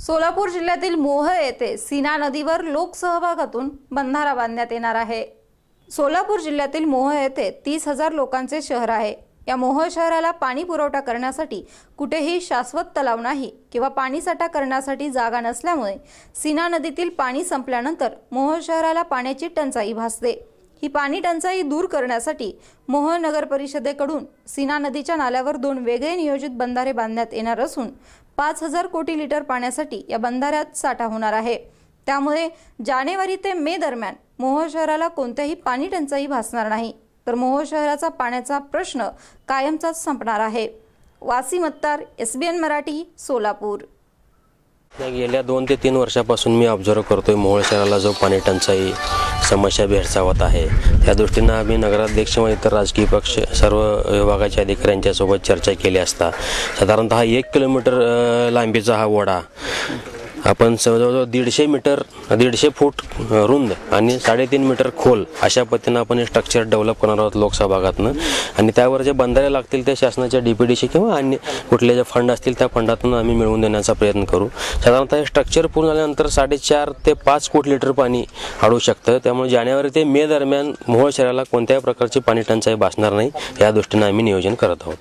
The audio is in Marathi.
सोलापूर जिल्ह्यातील मोह येथे सीना नदीवर लोकसहभागातून बंधारा बांधण्यात येणार आहे. सोलापूर जिल्ह्यातील मोह येथे तीस हजार लोकांचे शहर आहे. या मोह शहराला पाणी पुरवठा करण्यासाठी कुठेही शाश्वत तलाव नाही किंवा पाणीसाठा करण्यासाठी जागा नसल्यामुळे सीना नदीतील पाणी संपल्यानंतर मोह शहराला पाण्याची टंचाई भासते. ही पाणी टंचाई दूर करण्यासाठी मोहन नगर परिषदेकडून सीना नदीच्या नाल्यावर दोन वेगळे नियोजित बंधारे बांधण्यात येणार असून पाच हजार कोटी लिटर पाण्यासाठी या बंधाऱ्यात साठा होणार आहे. त्यामुळे जानेवारी ते मे दरम्यान मोहोळ शहराला कोणत्याही पाणी टंचाई भासणार नाही. तर मोहोळ शहराचा पाण्याचा प्रश्न कायमचाच संपणार आहे. वासी मत्तार S B N Marathi Solapur. गेल्या दोन ते तीन वर्षापासून मी ऑब्झर्व करतोय मोहोळ शहराला जो पाणी टंचाई समस्या भेडसावत आहे. त्या दृष्टीनं आम्ही नगराध्यक्ष व इतर राजकीय पक्ष सर्व विभागाच्या अधिकाऱ्यांच्यासोबत चर्चा केली असता. साधारणतः एक किलोमीटर लांबीचा हा वडा आपण जवळजवळ दीडशे मीटर दीडशे फूट रुंद आणि साडेतीन मीटर खोल अशा पद्धतीनं आपण हे स्ट्रक्चर डेव्हलप करणार आहोत लोकसहभागातनं. आणि त्यावर जे बंधारे लागतील ते शासनाच्या डी पी डीशी किंवा अन्य कुठले जे फंड असतील त्या फंडातून आम्ही मिळवून देण्याचा प्रयत्न करू. साधारणतः हे स्ट्रक्चर पूर्ण झाल्यानंतर साडेचार ते पाच कोटी लिटर पाणी अडू शकतं. त्यामुळे जानेवारी ते मे दरम्यान मोहोळ शहराला कोणत्याही प्रकारची पाणी टंचाई भासणार नाही. या दृष्टीनं आम्ही नियोजन करत आहोत.